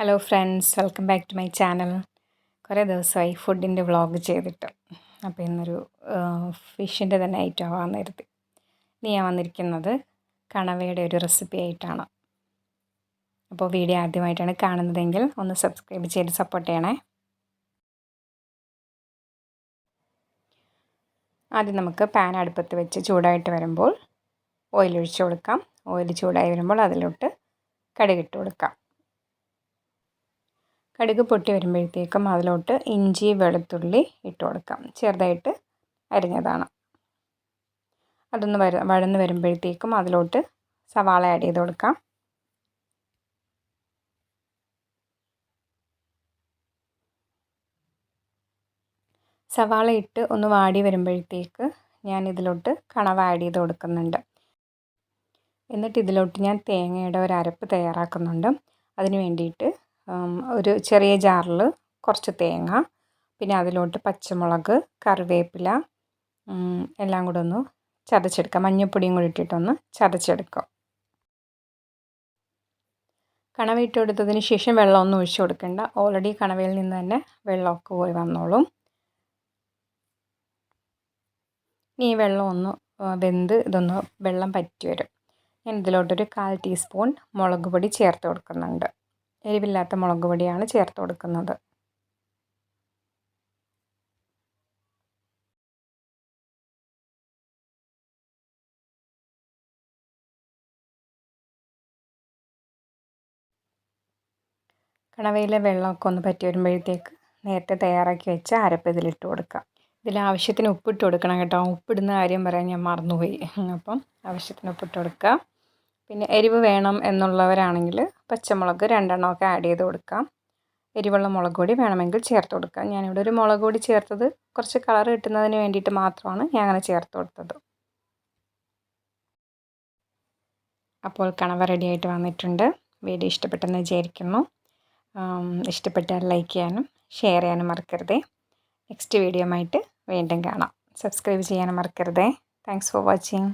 Hello friends welcome back to my channel കുറേ ദിവസമായി ഫുഡിന്റെ വ്ളോഗ് ചെയ്തിട്ട്. അപ്പോൾ ഇന്നൊരു ഫിഷിന്റെ തന്നെ ഐറ്റം ആവാൻ നേരത്തെ. ഇനി ഞാൻ വന്നിരിക്കുന്നത് കണവയുടെ ഒരു റെസിപ്പി ആയിട്ടാണ്. അപ്പോൾ വീഡിയോ ആദ്യമായിട്ടാണ് കാണുന്നതെങ്കിൽ ഒന്ന് സബ്സ്ക്രൈബ് ചെയ്ത് സപ്പോർട്ട് ചെയ്യണേ. ആദ്യം നമുക്ക് പാൻ അടുപ്പത്ത് വെച്ച് ചൂടായിട്ട് വരുമ്പോൾ ഓയിൽ ഒഴിച്ചു കൊടുക്കാം. ഓയിൽ ചൂടായി വരുമ്പോൾ അതിലോട്ട് കടുകിട്ട് കൊടുക്കാം. കടുക് പൊട്ടി വരുമ്പോഴത്തേക്കും അതിലോട്ട് ഇഞ്ചി വെളുത്തുള്ളി ഇട്ട് കൊടുക്കാം. ചെറുതായിട്ട് അരിഞ്ഞതാണ്. അതൊന്ന് വര വഴന്ന് വരുമ്പോഴത്തേക്കും അതിലോട്ട് സവാള ആഡ് ചെയ്ത് കൊടുക്കാം. സവാള ഇട്ട് ഒന്ന് വാടി വരുമ്പോഴത്തേക്ക് ഞാൻ ഇതിലോട്ട് കണവ ആഡ് ചെയ്ത് കൊടുക്കുന്നുണ്ട്. എന്നിട്ട് ഇതിലോട്ട് ഞാൻ തേങ്ങയുടെ ഒരു അരപ്പ് തയ്യാറാക്കുന്നുണ്ട്. അതിന് വേണ്ടിയിട്ട് ഒരു ചെറിയ ജാറിൽ കുറച്ച് തേങ്ങ പിന്നെ അതിലോട്ട് പച്ചമുളക് കറിവേപ്പില എല്ലാം കൂടെ ഒന്ന് ചതച്ചെടുക്കാം. മഞ്ഞൾപ്പൊടിയും കൂടി ഇട്ടിട്ടൊന്ന് ചതച്ചെടുക്കാം. കണവയിട്ടെടുത്തതിന് ശേഷം വെള്ളമൊന്നും ഒഴിച്ചു കൊടുക്കേണ്ട. ഓൾറെഡി കണവയിൽ നിന്ന് തന്നെ വെള്ളമൊക്കെ പോയി വന്നോളും. ഇനി ഈ വെള്ളം ഒന്ന് വെന്ത് ഇതൊന്ന് വെള്ളം പറ്റി വരും. ഞാൻ ഇതിലോട്ടൊരു കാൽ ടീസ്പൂൺ മുളക് പൊടി ചേർത്ത് കൊടുക്കുന്നുണ്ട്. എരിവില്ലാത്ത മുളക് പൊടിയാണ് ചേർത്ത് കൊടുക്കുന്നത്. കണവയിലെ വെള്ളമൊക്കെ ഒന്ന് പറ്റി വരുമ്പോഴത്തേക്ക് നേരത്തെ തയ്യാറാക്കി വെച്ച അരപ്പ് ഇതിലിട്ട് കൊടുക്കാം. ഇതിൽ ആവശ്യത്തിന് ഉപ്പിട്ട് കൊടുക്കണം കേട്ടോ. ഉപ്പിടുന്ന കാര്യം പറയാൻ ഞാൻ മറന്നുപോയി. അപ്പം ആവശ്യത്തിന് ഉപ്പിട്ട് കൊടുക്കുക പിന്നെ എരിവ് വേണം എന്നുള്ളവരാണെങ്കിൽ പച്ചമുളക് രണ്ടെണ്ണമൊക്കെ ആഡ് ചെയ്ത് കൊടുക്കാം. എരിവുള്ള മുളക് പൊടി വേണമെങ്കിൽ ചേർത്ത് കൊടുക്കാം. ഞാനിവിടെ ഒരു മുളക് പൊടി ചേർത്തത് കുറച്ച് കളർ കിട്ടുന്നതിന് വേണ്ടിയിട്ട് മാത്രമാണ് ഞാൻ അങ്ങനെ ചേർത്ത് കൊടുത്തത്. അപ്പോൾ കണവ റെഡിയായിട്ട് വന്നിട്ടുണ്ട്. വീഡിയോ ഇഷ്ടപ്പെട്ടെന്ന് വിചാരിക്കുന്നു. ഇഷ്ടപ്പെട്ടാൽ ലൈക്ക് ചെയ്യാനും ഷെയർ ചെയ്യാനും മറക്കരുതേ. നെക്സ്റ്റ് വീഡിയോ ആയിട്ട് വീണ്ടും കാണാം. സബ്സ്ക്രൈബ് ചെയ്യാനും മറക്കരുതേ. Thanks for watching